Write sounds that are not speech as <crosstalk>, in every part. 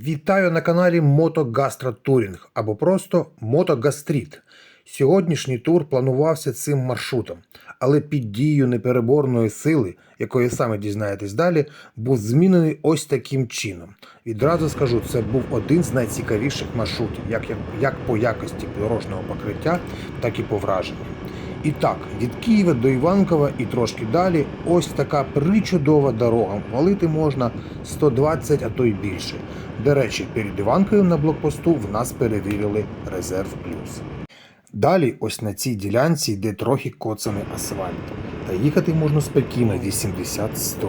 Вітаю на каналі Мотогастротурінг або просто Мотогастріт. Сьогоднішній тур планувався цим маршрутом, але під дією непереборної сили, якої саме дізнаєтесь далі, був змінений ось таким чином. Відразу скажу, це був один з найцікавіших маршрутів, як, як, як по якості дорожнього покриття, так і по враженням. І так, від Києва до Іванкова і трошки далі ось така причудова дорога. Валити можна 120, а то й більше. До речі, перед Іванковим на блокпосту в нас перевірили резерв плюс. Далі, ось на цій ділянці йде трохи коцаний асфальт. Та їхати можна спокійно 80-100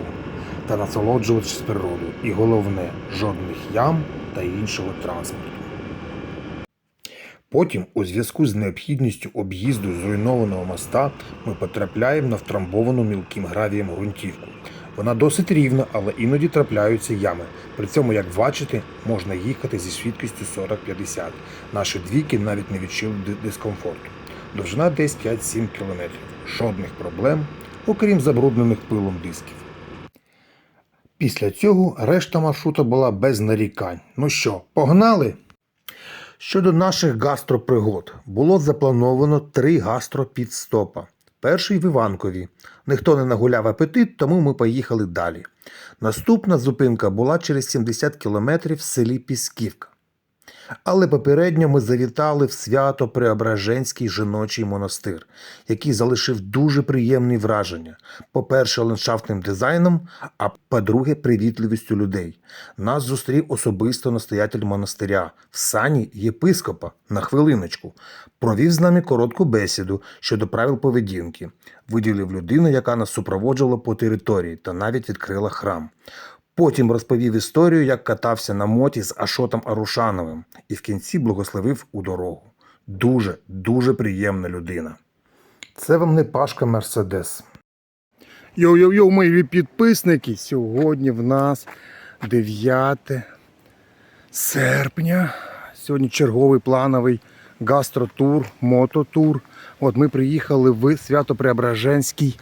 та насолоджуватися природою. І головне, жодних ям та іншого транспорту. Потім, у зв'язку з необхідністю об'їзду зруйнованого моста, ми потрапляємо на втрамбовану мілким гравієм ґрунтівку. Вона досить рівна, але іноді трапляються ями. При цьому, як бачите, можна їхати зі швидкістю 40-50. Наші двійки навіть не відчули дискомфорту. Довжина десь 5-7 км. Жодних проблем, окрім забруднених пилом дисків. Після цього решта маршрута була без нарікань. Ну що, погнали? Щодо наших гастропригод, було заплановано три гастропідстопа. Перший в Іванкові. Ніхто не нагуляв апетит, тому ми поїхали далі. Наступна зупинка була через 70 кілометрів в селі Пісківка. Але попередньо ми завітали в свято Преображенський жіночий монастир, який залишив дуже приємні враження. По-перше, ландшафтним дизайном, а по-друге, привітливістю людей. Нас зустрів особисто настоятель монастиря в сані єпископа на хвилиночку. Провів з нами коротку бесіду щодо правил поведінки, виділив людину, яка нас супроводжувала по території та навіть відкрила храм. Потім розповів історію, як катався на моті з Ашотом Арушановим, і в кінці благословив у дорогу. Дуже, дуже приємна людина. Це вам не Пашка Мерседес. Йоу-йоу-йоу, мої підписники. Сьогодні в нас 9 серпня. Сьогодні черговий плановий гастротур, мототур. От ми приїхали в Свято-Преображенський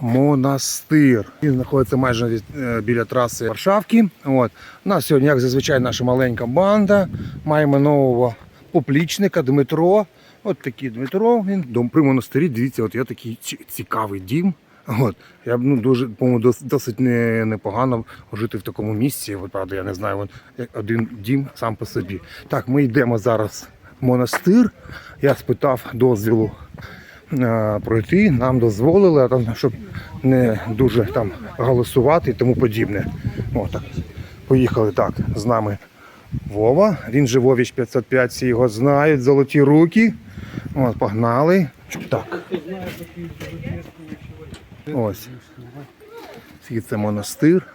монастир. Він знаходиться майже від- е, біля траси Варшавки. От. У нас сьогодні, як зазвичай, наша маленька банда. Маємо нового поплічника Дмитро. От такий Дмитро. Він дом при монастирі. Дивіться, от є такий цікавий дім. От. Я б ну, дуже, по-моєму, досить не, непогано жити в такому місці. От, правда, я не знаю, от, один дім сам по собі. Так, ми йдемо зараз монастир. Я спитав дозвілу е, пройти, нам дозволили, а там, щоб не дуже там голосувати і тому подібне. О, так. Поїхали так. З нами Вова. Він же Вовіч 505, всі його знають, золоті руки. От, погнали. Так. Ось. Це монастир.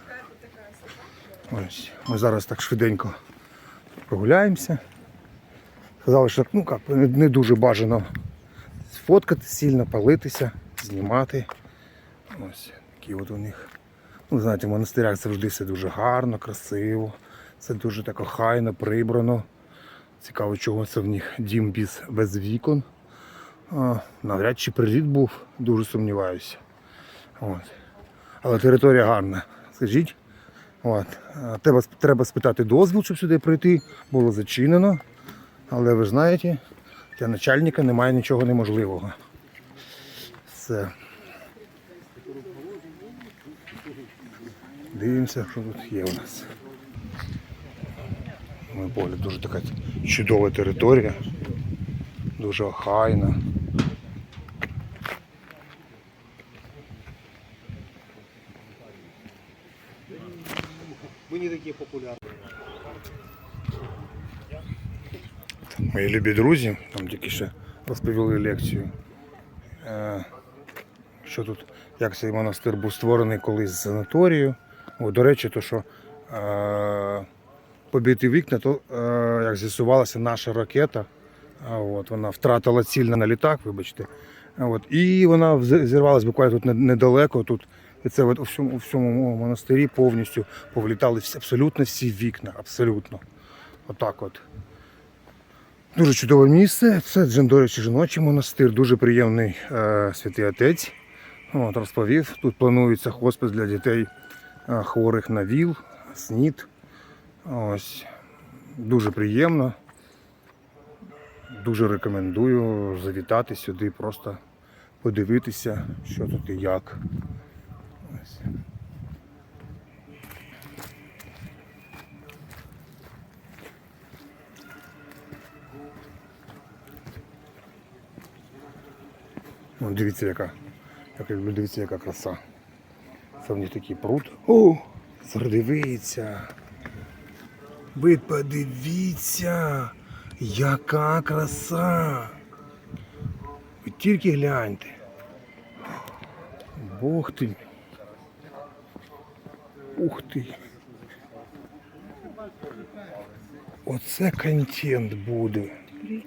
Ось. Ми зараз так швиденько прогуляємося. Сказали, що ну, як, не- дуже бажано фоткати сильно, палитися, знімати. Ось такі от у них. Ну, знаєте, в монастирях завжди все дуже гарно, красиво. Це дуже так охайно, прибрано. Цікаво, чого це в них дім без, без вікон. А, навряд чи приліт був, дуже сумніваюся. От. Але територія гарна. Скажіть. От. Треба, треба спитати дозвіл, щоб сюди прийти. Було зачинено. Але ви знаєте, для начальника немає нічого неможливого. Все. Дивимося, що тут є у нас. Ми поле дуже така чудова територія. Дуже охайна. Мы не такие популярные. Мої любі друзі, там тільки ще розповіли лекцію. Е, Що тут, як цей монастир був створений колись з санаторію. О, до речі, то що е, побиті вікна, то е, як з'ясувалося, наша ракета. От, вона втратила ціль на літак, вибачте. От, і вона зірвалась буквально тут недалеко. Тут, і це от у всьому, у всьому монастирі повністю повлітали абсолютно всі вікна. Абсолютно. Отак от. Дуже чудове місце. Це Джин, до жіночий монастир, дуже приємний е, святий отець. От, розповів. Тут планується хоспис для дітей е, хворих на ВІЛ, СНІД. Ось. Дуже приємно. Дуже рекомендую завітати сюди, просто подивитися, що тут і як. Ось. О, дивіться, яка. Як люблю, дивіться, яка краса. Це в них такий пруд. О! Задивіться. Ви подивіться, яка краса. Ви тільки гляньте. Бог ти. Ух ти. Оце контент буде.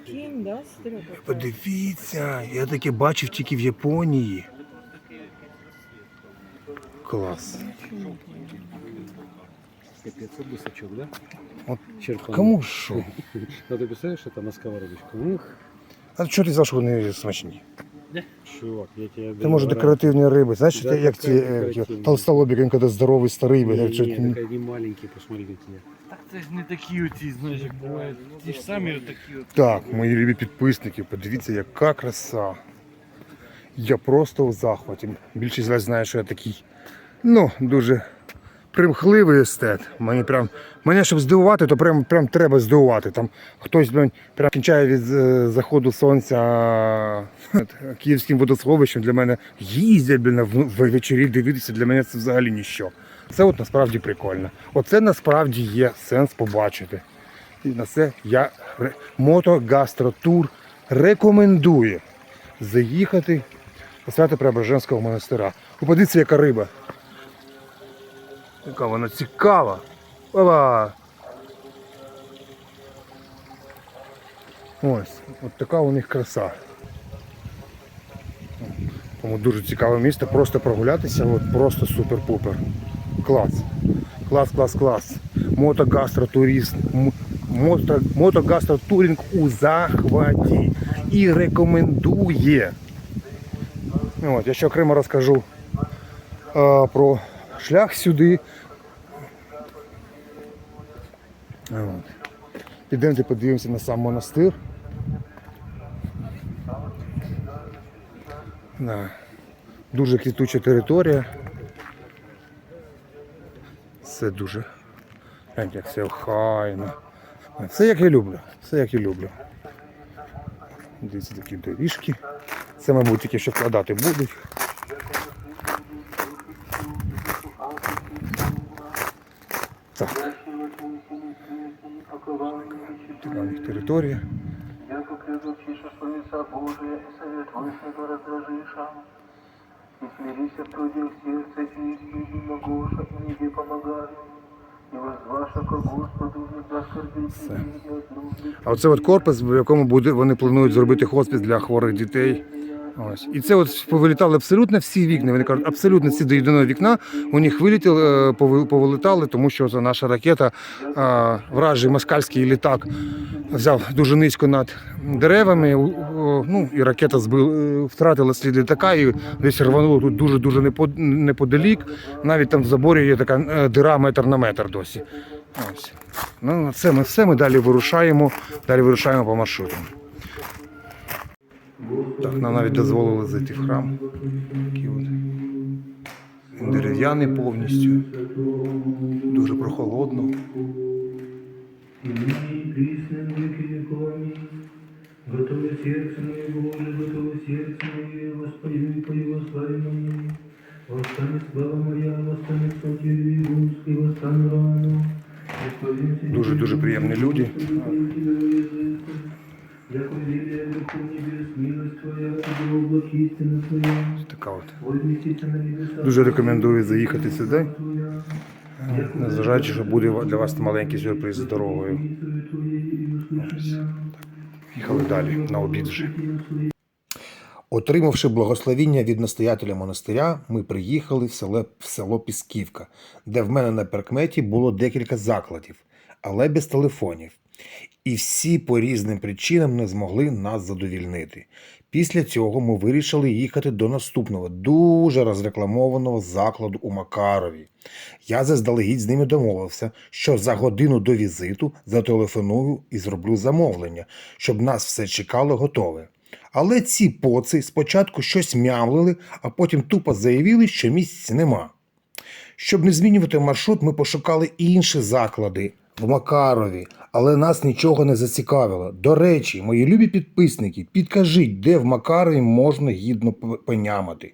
Прикинь, да, сестра? Подивіться, я таке бачив тільки в Японії. Клас. Капец, это бусачок, да? От Черпанул. Кому що? Ну ты представляешь, это на сковородочку. Ух, А що ти знаєш, що вони смачні? чувак, я тебе Це може декоративні риби. Знаєш, Да, як ці така е, декоративна. толстолобик, він коли здоровий старий, Не, блядь, що- не, такая не маленькие, посмотрите. Так це ж не такі оці, знаєш, як бувають. Ті ж самі такі от. Так, мої любі підписники, подивіться, яка краса. Я просто у захваті. Більшість з вас знає, що я такий, ну, дуже примхливий естет. Мені прям, мене, щоб здивувати, то прям, прям треба здивувати. Там хтось блін, прям кінчає від е, заходу сонця київським водосховищем. Для мене їздять блін, в, в вечорі дивитися, для мене це взагалі ніщо. Це от насправді прикольно. Оце насправді є сенс побачити. І на це я мотогастротур рекомендую заїхати до Свято-Преображенського монастира. Ви Подивіться, яка риба. Яка вона цікава. Опа! Ось, от така у них краса. Тому дуже цікаве місце, просто прогулятися, от просто супер-пупер. Клас. Клас, клас, клас. Мотогастротуризм. Мотогастротуринг у захваті. І рекомендує. От, я ще окремо розкажу е, про шлях сюди. От. Підемо подивимося на сам монастир. Да. Дуже квітуча територія. Все дуже. Гляньте, як все охайно. Все як я люблю. Все як я люблю. Дивіться такі доріжки. Це, мабуть, тільки що вкладати будуть. Так. Така у них територія. Яко предучиша словеса Божия и совет Вышнего раздражиша, и смирися против сердца и испыди Гоша, и небе помогай, и и отрубите. А оце от корпус, в якому буде, вони планують зробити хоспіс для хворих дітей. Ось. І це от повилітали абсолютно всі вікна. Вони кажуть, абсолютно всі до єдиного вікна у них вилетіли, е, повилітали, тому що це наша ракета, е, вражий москальський літак взяв дуже низько над деревами. Ну і ракета збил, е, втратила слід літака і десь рвануло тут дуже-дуже неподалік. Навіть там в заборі є така дира метр на метр досі. Ось. Ну, на це ми все. Ми далі вирушаємо. Далі вирушаємо по маршруту. Так, нам навіть дозволили зайти в храм. Такий от. Він дерев'яний повністю. Дуже прохолодно. Готове сердце мое, Боже, готове сердце мое, Господи, Твои восслави мои. Восстанет слава моя, восстанет сотью Игунской, восстану рано. Дуже дуже приємні люди. Яко велия духу небес, милость Твоя, и облак истина Твоя. Така от. Вознесися на небеса. Дуже рекомендую заїхати сюди. Незважаючи, що буде для вас маленький сюрприз з дорогою. Їхали далі на обід вже. Отримавши благословіння від настоятеля монастиря, ми приїхали в село, в село Пісківка, де в мене на перкметі було декілька закладів, але без телефонів. І всі по різним причинам не змогли нас задовільнити. Після цього ми вирішили їхати до наступного дуже розрекламованого закладу у Макарові. Я заздалегідь з ними домовився, що за годину до візиту зателефоную і зроблю замовлення, щоб нас все чекало готове. Але ці поци спочатку щось мямлили, а потім тупо заявили, що місць нема. Щоб не змінювати маршрут, ми пошукали інші заклади в Макарові, але нас нічого не зацікавило. До речі, мої любі підписники, підкажіть, де в Макарові можна гідно п- понямати.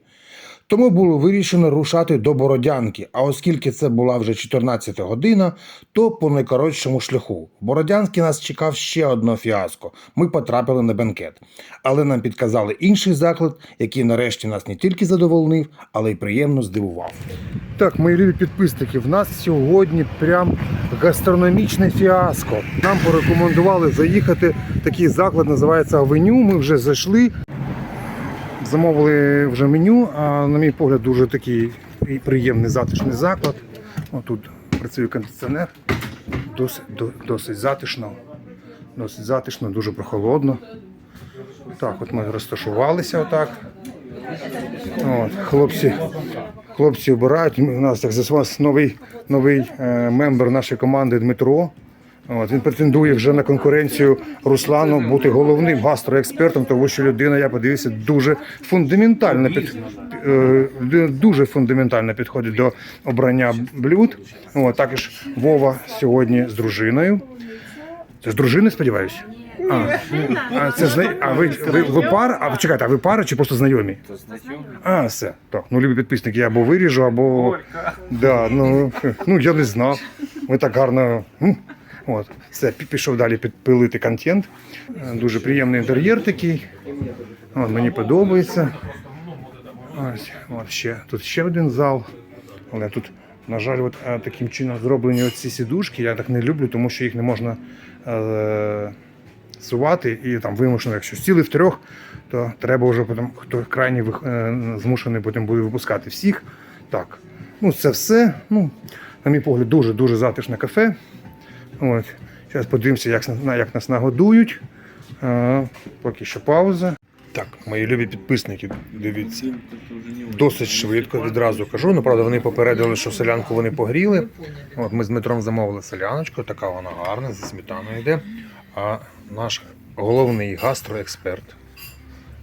Тому було вирішено рушати до Бородянки, а оскільки це була вже 14 година, то по найкоротшому шляху. В Бородянці нас чекав ще одне фіаско. Ми потрапили на бенкет. Але нам підказали інший заклад, який нарешті нас не тільки задовольнив, але й приємно здивував. Так, мої любі підписники, в нас сьогодні прям гастрономічне фіаско. Нам порекомендували заїхати. в Такий заклад називається Авеню. Ми вже зайшли. Замовили вже меню, а на мій погляд, дуже такий приємний затишний заклад. Отут працює кондиціонер. Досить, досить затишно. Досить затишно, дуже прохолодно. Так, от ми розташувалися отак. От, хлопці, хлопці обирають. У нас так з'ясувалося новий, новий е, мембер нашої команди Дмитро. От, він претендує вже на конкуренцію Руслану бути головним гастроекспертом, тому що людина, я подивився, дуже фундаментально під, е, дуже фундаментально підходить до обрання блюд. От, також Вова сьогодні з дружиною. Це з дружини, сподіваюся? А, а, це зна... а ви, ви, ви пара? А чекайте, а ви пара чи просто знайомі? А, все. Так, ну любі підписники, я або виріжу, або. Да, ну, ну я не знав. Ви так гарно. м. От, все, пі- пішов далі підпилити контент. Е, Дуже приємний інтер'єр такий. От, мені подобається. Ось, от ще, тут ще один зал. Але тут, на жаль, от, е, таким чином зроблені оці сідушки. Я так не люблю, тому що їх не можна е, сувати і там вимушено, якщо сіли в трьох, то треба вже потім, хто крайній вих- е, змушений потім буде випускати всіх. Так, ну це все. Ну, на мій погляд, дуже дуже затишне кафе. От. Зараз подивимося, як, як нас нагодують. Е, поки що пауза. Так, мої любі підписники, дивіться. Досить швидко відразу кажу. Ну, правда, вони попередили, що селянку вони погріли. От ми з Дмитром замовили селяночку, така вона гарна, зі сметаною йде А наш головний гастроексперт.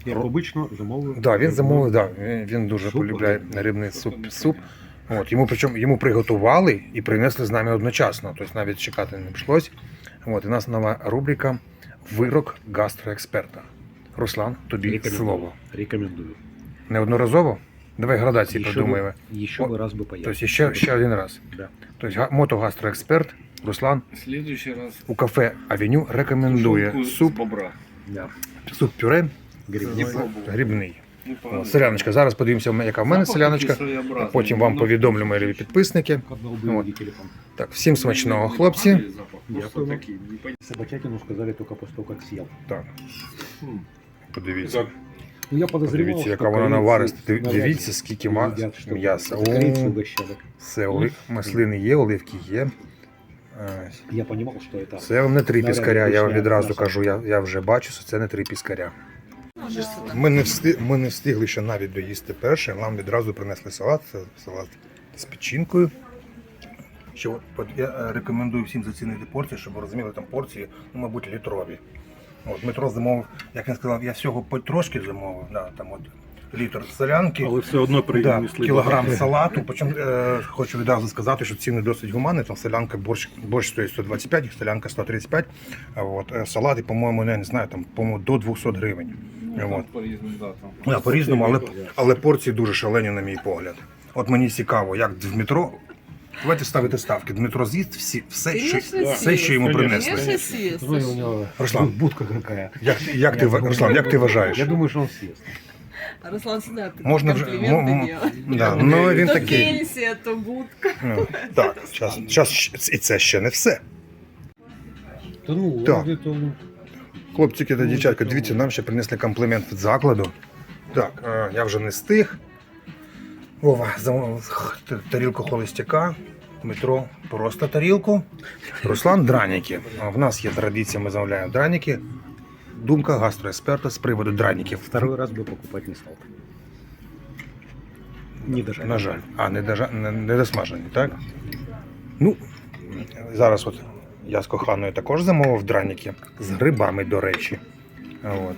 Як обично, замовив. Да, він замовив, да, він, він дуже Суп полюбляє один. рибний суп. суп. От, йому причому йому приготували і принесли з нами одночасно. Тобто навіть чекати не прийшлось. От, і у нас нова рубрика Вирок гастроексперта. Руслан, тобі Рекомендую. слово. Рекомендую. Неодноразово? Давай градації Еще придумаємо. бы, еще О, бы раз бы поехал. Тобто ще, ще один раз. Да. Тобто га- мотогастроексперт Руслан В следующий раз у кафе Авеню рекомендує тушенку суп, с бобра. Да. суп пюре Грибник. пробував. грибний. Не О, Селяночка. Зараз подивимося, яка в мене Запах селяночка. такий своєобразний. Потім вам Ну, повідомлю, мої любі підписники. Одного Вот. бы телефон. Так, всім смачного, хлопці. Запах просто Дякую. такий, непонятний. Собачатину сказали только после того, как съел. Так, Хм. подивіться. Как? Ну, я подозревал, Подивіться, яка что вона корейцы навариста. Див- навряд ли Дивіться, скільки ма- едят, что м'яса. Корейцы О, угощали. Все, оли... маслини є, оливки є. Я понимал, что это... Це вам не три піскаря, я вам відразу кажу, я, я вже бачу, що це не три піскаря. Ми не, встиг, ми не встигли ще навіть доїсти перше, нам відразу принесли салат, салат з печінкою. Ще от, от я е, рекомендую всім зацінити порції, щоб ви розуміли, там порції, ну, мабуть, літрові. От Дмитро замовив, як він сказав, я всього потрошки замовив, да, там от літр солянки. Але все одно Да, кілограм салату. Причому е, хочу відразу сказати, що ціни досить гуманні. Там солянка борщ, борщ стоїть 125, солянка 135. А от, е, салати, по-моєму, не, не знаю, там, по-моєму, до 200 гривень. Ну, От. по-різному, да, там. Да, по-різному, але, але порції дуже шалені, на мій погляд. От мені цікаво, як Дмитро. Давайте ставити ставки. Дмитро з'їсть всі, все, що, все, що йому принесли. Ну, Руслан. будка какая. Як, ти- як, ти, Руслан, як ти вважаєш? Я думаю, что он съест. А Руслан всегда такие Можна вже. да, ну, він То такий. пенсия, то будка. Ну, так, час, час, і це ще не все. Да ну, Так. он где-то, ну, Хлопчики та дівчатка, дивіться, нам ще принесли комплімент від закладу. Так, е, я вже не стиг. Вова замовив х- тарілку холостяка. Дмитро просто тарілку. Руслан драніки. А В нас є традиція, ми замовляємо драніки. Думка гастроексперта з приводу драніків. Второй раз бы покупать не стал. Не даже. На жаль. А, не, дожа... не, не досмажені, так? Ну, зараз от я з коханою також замовив драніки з грибами, до речі. От.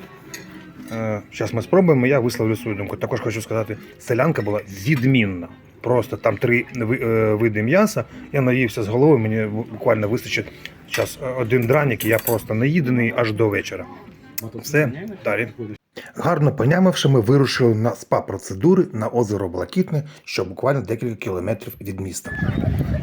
Зараз ми спробуємо, я висловлю свою думку. Також хочу сказати, селянка була відмінна. Просто там три е, види м'яса. Я наївся з головою, мені буквально вистачить зараз один дранік, і я просто наїдений аж до вечора. Все, далі. Гарно понямивши, ми вирушили на спа-процедури на озеро Блакитне, що буквально декілька кілометрів від міста.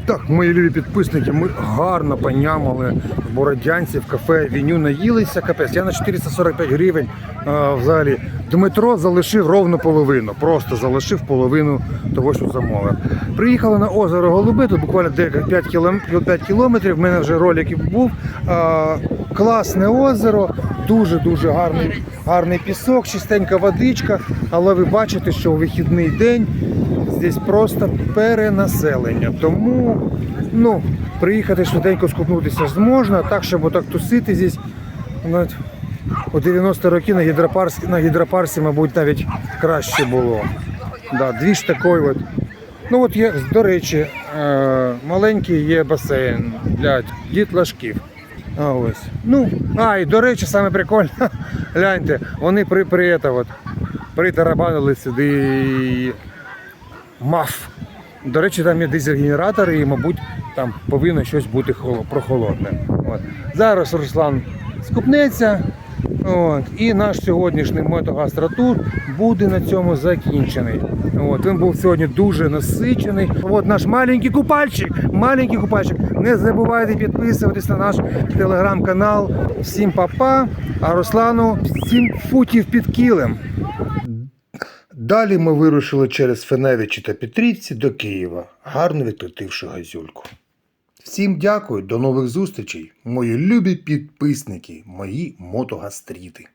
Так, мої любі підписники, ми гарно понямали в Бородянці в кафе Віню наїлися. Капець, я на 445 гривень а, взагалі. Дмитро залишив ровно половину, просто залишив половину того, що замовив. Приїхали на озеро Голуби, тут буквально 5 кілометрів, 5 кілометрів. В мене вже ролик був. А, класне озеро, дуже-дуже гарний, гарний пісок, чистенька водичка. Але ви бачите, що у вихідний день здесь просто перенаселення. Тому ну, приїхати швиденько скупнутися ж можна, так, щоб отак тусити здесь. У 90 роки на гідропарсі, на гідропарсі, мабуть, навіть краще було. Да, дві ж такої от. Ну от є, до речі, е, маленький є басейн для дітлашків. А ось. Ну, а, і до речі, саме прикольно, <laughs> гляньте, вони при, при, это от, притарабанили сюди маф. До речі, там є дизель-генератор і, мабуть, там повинно щось бути прохолодне. От. Зараз Руслан скупнеться. От. І наш сьогоднішній мотогастротур буде на цьому закінчений. От. Він був сьогодні дуже насичений. От наш маленький купальчик. Маленький купальчик. Не забувайте підписуватись на наш телеграм-канал. Всім папа, а Руслану 7 футів під кілем. Далі ми вирушили через Феневичі та Петрівці до Києва, гарно відкритивши газюльку. Всім дякую, до нових зустрічей, мої любі підписники, мої мотогастріти.